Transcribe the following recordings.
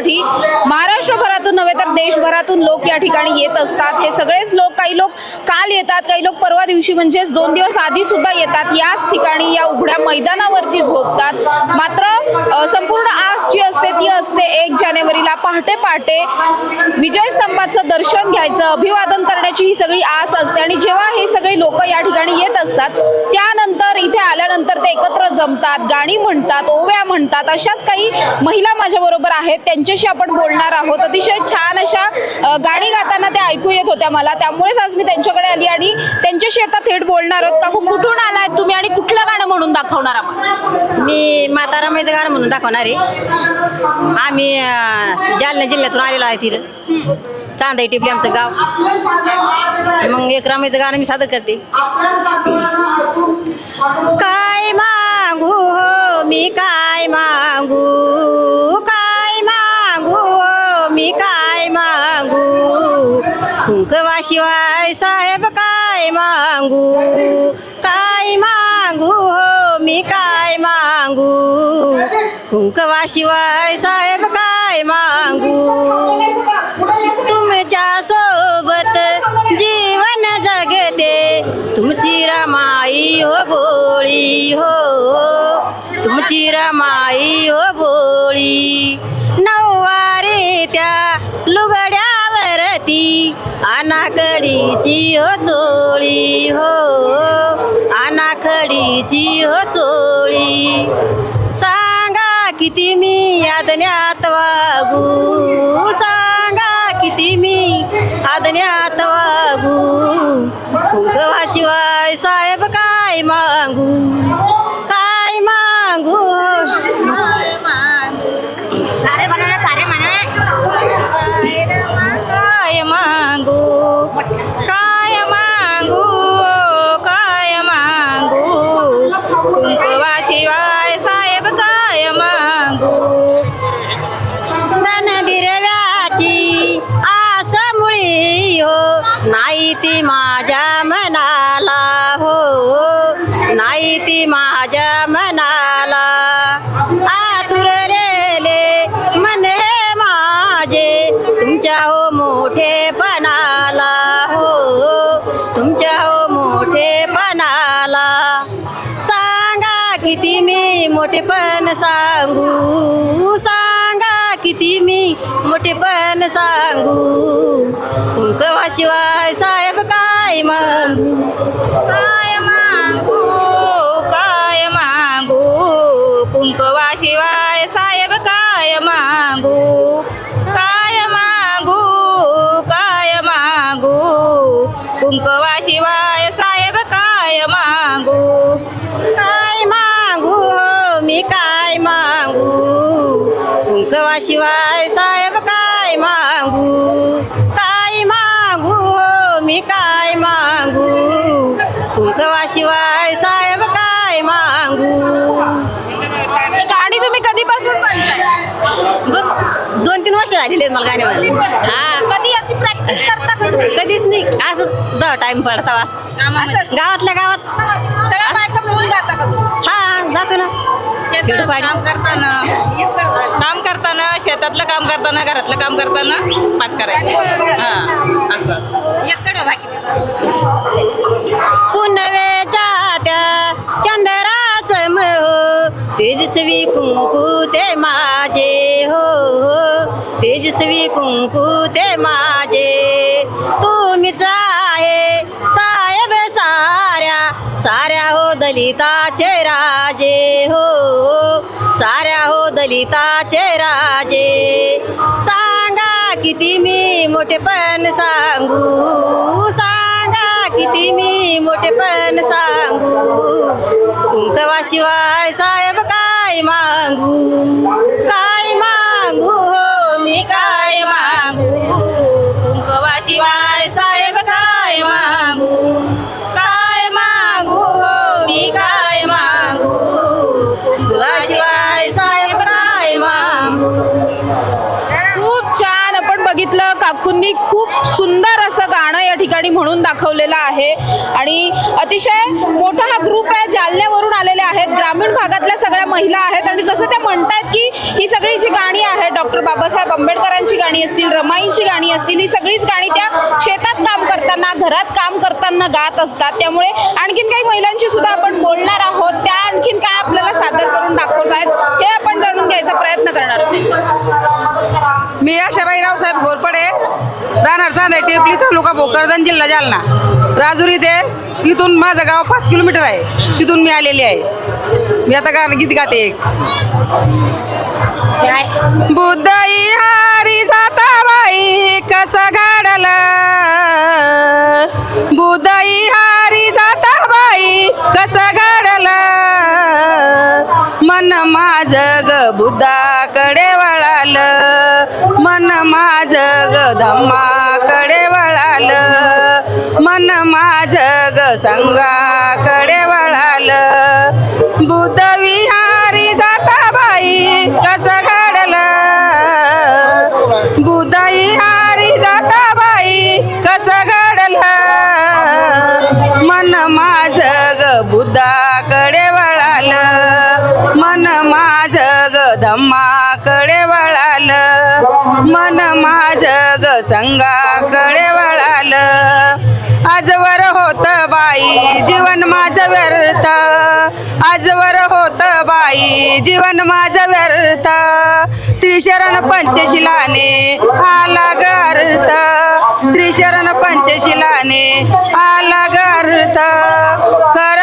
करण्यासाठी महाराष्ट्रभरातून नव्हे तर देशभरातून लोक या ठिकाणी येत असतात. हे सगळेच लोक काही लोक काल येतात काही लोक परवा दिवशी म्हणजेच दोन दिवस आधी सुद्धा येतात. याच ठिकाणी या उघड्या मैदानावरती झोपतात. मात्र संपूर्ण आस जी असते ती असते एक जानेवारीला. पहाटे पहाटे विजय स्तंभाचं दर्शन घ्यायचं अभिवादन करण्याची ही सगळी आस असते. आणि जेव्हा हे सगळे लोक या ठिकाणी येत असतात त्यानंतर इथे आल्यानंतर ते एकत्र जमतात गाणी म्हणतात ओव्या म्हणतात. अशाच काही महिला माझ्याबरोबर आहेत त्यांच्याशी आपण बोलणार आहोत. अतिशय छान अशा गाणी गाताना त्या ऐकू येत होत्या मला. त्यामुळेच आज मी त्यांच्याकडे आली आणि त्यांच्याशी आता थेट बोलणार आहोत. का कुठून आलाय तुम्ही आणि कुठलं गाणं म्हणून दाखवणार आम्हाला? मी माता रमाईचं गाणं म्हणून दाखवणार आहे. आम्ही जालना जिल्ह्यातून आलेलो आहे तिथं. चांदाई टिपली आमचं गाव. मग एक रमाईचं गाणं मी सादर करते. काय मागू हो मी काय मागू काय मी काय मागू? कुंकवाशिवाय साहेब काय मागू? काय मागू हो? मी काय मागू? कुंकवाशिवाय साहेब काय मागू? तुमच्यासोबत जीवन जगते. तुमची रमाई हो बोळी हो. तुमची रमाई हो बोळी. नऊ लुगड्यावरती अनाकडीची हो चोळी हो, हो. अनाकडीची हो चोळी. सांगा किती मी आदण्यात वागू. सांगा किती मी आदण्यात वागू. कुंकवाशिवाय साहेब काय मागू? काय मागू काय मागू? कुंकवाशिवाय साहेब काय मागू? धनदिरव्याची आस मुळी हो नाही ती माझ्या मनाला हो नाही ती माझ्या मोठेपण सांगू. सांगा किती मी मोठेपण सांगू. कुंकवाशिवाय साहेब काय मागू? कुंकवाशिवाय साहेब काय मागू? काय मागू हो? मी काय मागू? कुंकवाशिवाय साहेब काय मागू? गाणी तुम्ही कधीपासून बरं दोन तीन वर्ष झालेले आहेत मला गाण्यामध्ये हा. कधी याची प्रॅक्टिस करता? कधीच नाही. असं दहा टाइम पडता असं. गावातल्या गावात. सगळ्या बायका मिळून गाता का तुम्ही? हा जातो ना. काम करताना काम करताना शेतातलं काम करताना घरातलं काम करताना पाठ करायचं. हा असं असतं. पुनवेच्या त्या चंद्रासम हो तेजस्वी कुंकू ते माझे हो हो. तेजस्वी कुंकू ते माझे. तुम्हीच आहे साहेब साऱ्या साऱ्या हो दलिताचे राजे. साऱ्या हो दलिताचे राजे. सांगा किती मी मोठेपण सांगू. सांगा किती मी मोठेपण सांगू. कुंकवाशिवाय साहेब काय मागू? काय मागू हो मी काय त्यांनी खूप सुंदर असं गाणं या ठिकाणी म्हणून दाखवलेलं आहे. आणि अतिशय मोठा हा ग्रुप आहे. जालन्यावरून आलेले आहेत. ग्रामीण भागातल्या सगळ्या महिला आहेत. आणि जसं त्या म्हणतायत की ही सगळी जी गाणी आहेत डॉक्टर बाबासाहेब आंबेडकरांची गाणी असतील रमाईंची गाणी असतील ही सगळीच गाणी त्या शेतात काम करताना घरात काम करताना गात असतात. त्यामुळे आणखीन काही महिलांशी सुद्धा आपण बोलणार आहोत. त्या आणखीन काय आपल्याला सादर करून दाखवत आहेत हे आपण जाणून घ्यायचा प्रयत्न करणार आहोत. मी आशाबाई रावसाहेब घोरपडे राहणार चांदे टेपली तालुका भोकरदन जिल्हा जालना. राजुरी ते तिथून माझं गाव पाच किलोमीटर आहे. तिथून मी आलेली आहे. मी आता गाणं गीत गाते एक. बुद्धई हारी जाता बाई कसं घडलं? बुद्धई हारी जाता बाई कसं घडलं? मन माझ ग बुद्धाकडे वळाल. मन माझ ग धम्माकडे वळाल. मन माझ ग संगाकडे वळालं. बुद्ध माझ ग संघाकडे वळालं. आजवर होत बाई जीवन माझं व्यर्थ. आजवर होत बाई जीवन माझं व्यर्थ. त्रिशरण पंचशिलाने आला गर्थ. त्रिशरण पंचशिलाने आला गर्थ. खरं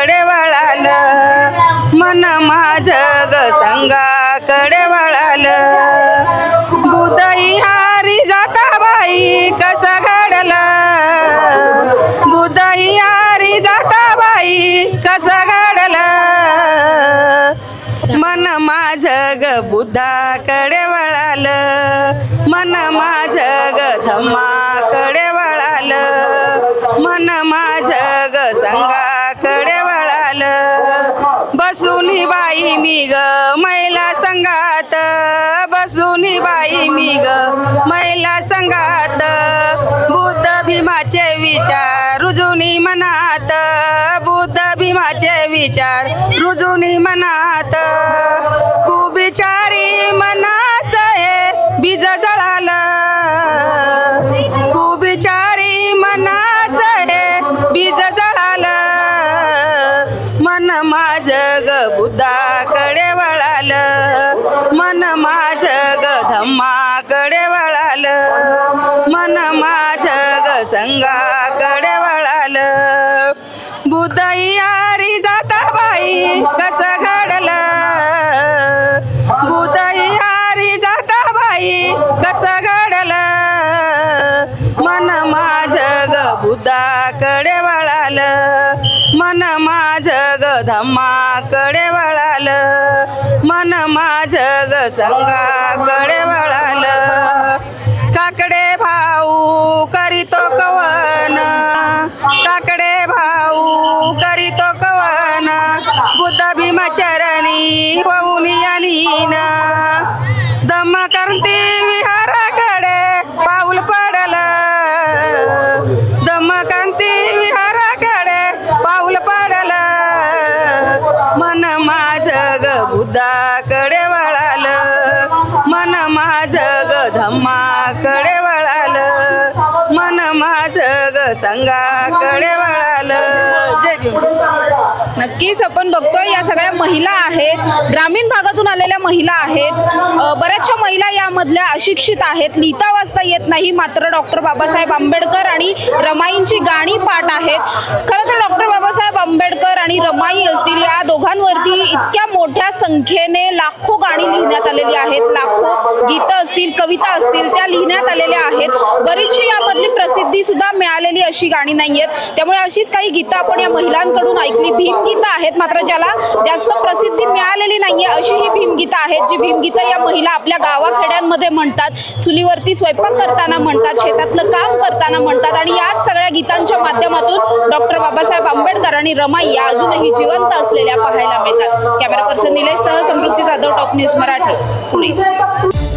कडे वळाल मन माझ ग संघाकडे वळालं बुदई हारी जाता बाई कस घडल? बुदई हारी जाता बाई कस घडल? मन माझ ग बुद्धाकडे वळाल मन माझ ग धम्माकडे महिला संघात बुद्ध भीमाचे विचार रुजुनी मनात बुद्ध भीमाचे विचार रुजुनी मनात. ग संघाकडे वळालं काकडे भाऊ करीतो कवन काकडे भाऊ करीतो कवन बुद्ध भीमाचरणी होऊन यानीन ग संघाकडे वळालं जय भीम नक्कीच आपण बघतोय या सगळ्या महिला आहेत ग्रामीण भागातून आलेल्या महिला आहेत. बऱ्याचशा महिला यामधल्या अशिक्षित आहेत. लिहिता वाचता येत नाही मात्र डॉक्टर बाबासाहेब आंबेडकर आणि रमाईंची गाणी पाठ आहेत. खरं तर डॉक्टर बाबासाहेब आंबेडकर आणि रमाई असतील या दोघांवरती इतक्या मोठ्या संख्येने लाखो गाणी लिहिण्यात आलेली आहेत. लाखो गीतं असतील कविता असतील त्या लिहिण्यात आलेल्या आहेत. बरीचशी यामधली प्रसिद्धी सुद्धा मिळालेली अशी गाणी नाही आहेत त्यामुळे अशीच काही गीतं आपण या महिलांकडून ऐकली. भीम भीमगीतं आहेत मात्र ज्याला जास्त प्रसिद्धी मिळालेली नाहीये अशी ही भीमगीतं आहेत जी भीमगीतं या महिला आपल्या गावाखेड्यांमध्ये म्हणतात. चुलीवरती स्वयंपाक करताना म्हणतात शेतातलं काम करताना म्हणतात आणि याच सगळ्या गीतांच्या माध्यमातून डॉक्टर बाबासाहेब आंबेडकर आणि रमाई या अजूनही जिवंत असलेल्या पाहायला मिळतात. कॅमेरा पर्सन निलेश सह समृद्धी जाधव टॉप न्यूज मराठी पुणे.